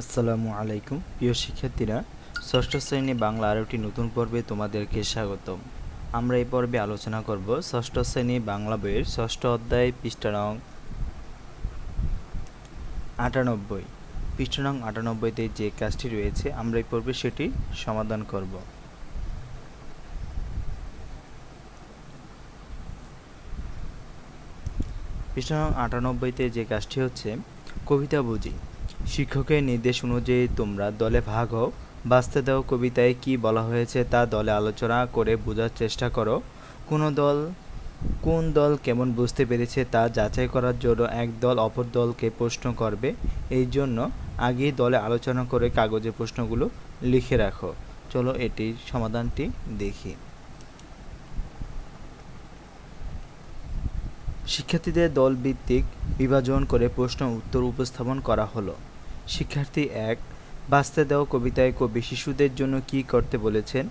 আসসালামু আলাইকুম, প্রিয় শিক্ষার্থীরা। ষষ্ঠ শ্রেণি বাংলা আরও একটি নতুন পর্বে তোমাদেরকে স্বাগতম। আমরা এই পর্বে আলোচনা করব ষষ্ঠ শ্রেণি বাংলা বইয়ের ষষ্ঠ অধ্যায়, পৃষ্ঠা নং আটানব্বই। পৃষ্ঠা নং আটানব্বইতে যে কাজটি রয়েছে, আমরা এই পর্বে সেটি সমাধান করব। পৃষ্ঠা নং আটানব্বইতে যে কাজটি হচ্ছে, কবিতা বুঝি। শিক্ষকের নির্দেশ অনুযায়ী তোমরা দলে ভাগ হও। বাঁচতে দাও কবিতায় কি বলা হয়েছে তা দলে আলোচনা করে বোঝার চেষ্টা করো। কোনো দল, কোন দল কেমন বুঝতে পেরেছে তা যাচাই করার জন্য এক দল অপর দলকে প্রশ্ন করবে। এই জন্য আগেই দলে আলোচনা করে কাগজে প্রশ্নগুলো লিখে রাখো। চলো এটির সমাধানটি দেখি। শিক্ষার্থীদের দলভিত্তিক বিভাজন করে প্রশ্ন উত্তর উপস্থাপন করা হলো। শিক্ষার্থী এক, বাঁচতে দাও কবিতায় কবি শিশুদের জন্য কি করতে বলেছেন?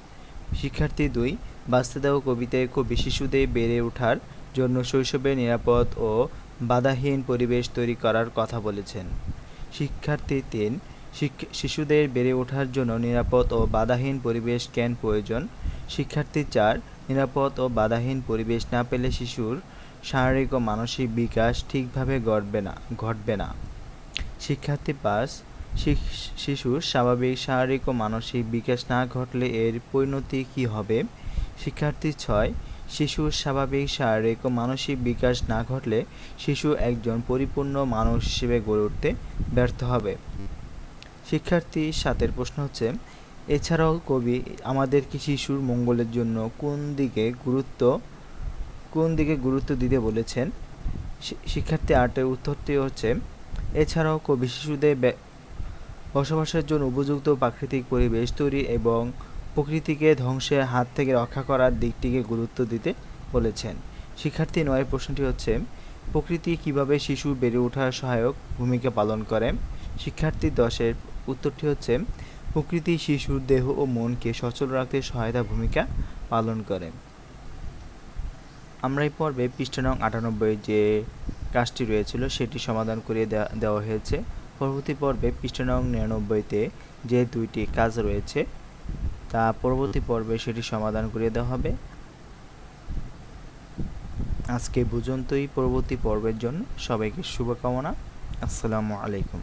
শিক্ষার্থী দুই, বাঁচতে দাও কবিতায় কবি শিশুদের বেড়ে ওঠার জন্য শৈশবে নিরাপদ ও বাধাহীন পরিবেশ তৈরি করার কথা বলেছেন। শিক্ষার্থী তিন শিশুদের বেড়ে ওঠার জন্য নিরাপদ ও বাধাহীন পরিবেশ কেন প্রয়োজন? শিক্ষার্থী চার, নিরাপদ ও বাধাহীন পরিবেশ না পেলে শিশুর শারীরিক ও মানসিক বিকাশ ঠিকভাবে ঘটবে না ঘটবে না। শিক্ষার্থী পাস শিশ- শিশুর স্বাভাবিক, শারীরিক ও মানসিক বিকাশ না ঘটলে এর পরিণতি কী হবে? শিক্ষার্থী ছয় শিশুর স্বাভাবিক, শারীরিক ও মানসিক বিকাশ না ঘটলে শিশু একজন পরিপূর্ণ মানুষ হিসেবে গড়ে উঠতে ব্যর্থ হবে। শিক্ষার্থী সাতের প্রশ্ন হচ্ছে, এছাড়াও কবি আমাদেরকে শিশুর মঙ্গলের জন্য কোন দিকে গুরুত্ব, কোন দিকে গুরুত্ব দিতে বলেছেন? শিক্ষার্থী আটের উত্তরটি হচ্ছে এছাড়াও কবি শিশুদের বসবাসের জন্য উপযুক্ত প্রাকৃতিক পরিবেশ তৈরি এবং প্রকৃতিকে ধ্বংসের হাত থেকে রক্ষা করার দিকটিকে গুরুত্ব দিতে বলেছেন। শিক্ষার্থী নয়, প্রশ্নটি হচ্ছে, প্রকৃতি কীভাবে শিশু বেড়ে ওঠার সহায়ক ভূমিকা পালন করে? শিক্ষার্থী দশের উত্তরটি হচ্ছে, প্রকৃতি শিশুর দেহ ও মনকে সচল রাখতে সহায়তা ভূমিকা পালন করে। আমরা এই পর্বে পৃষ্ঠা নং আটানব্বই যে কাজটি রয়েছিল, সেটি সমাধান করিয়ে দেওয়া হয়েছে। পরবর্তী পর্বে পৃষ্ঠা নং নিরানব্বইতে যে দুইটি কাজ রয়েছে, তা পরবর্তী পর্বে সেটি সমাধান করিয়ে দেওয়া হবে। আজকে পর্যন্তই। পরবর্তী পর্বের জন্য সবাইকে শুভকামনা। আসসালামু আলাইকুম।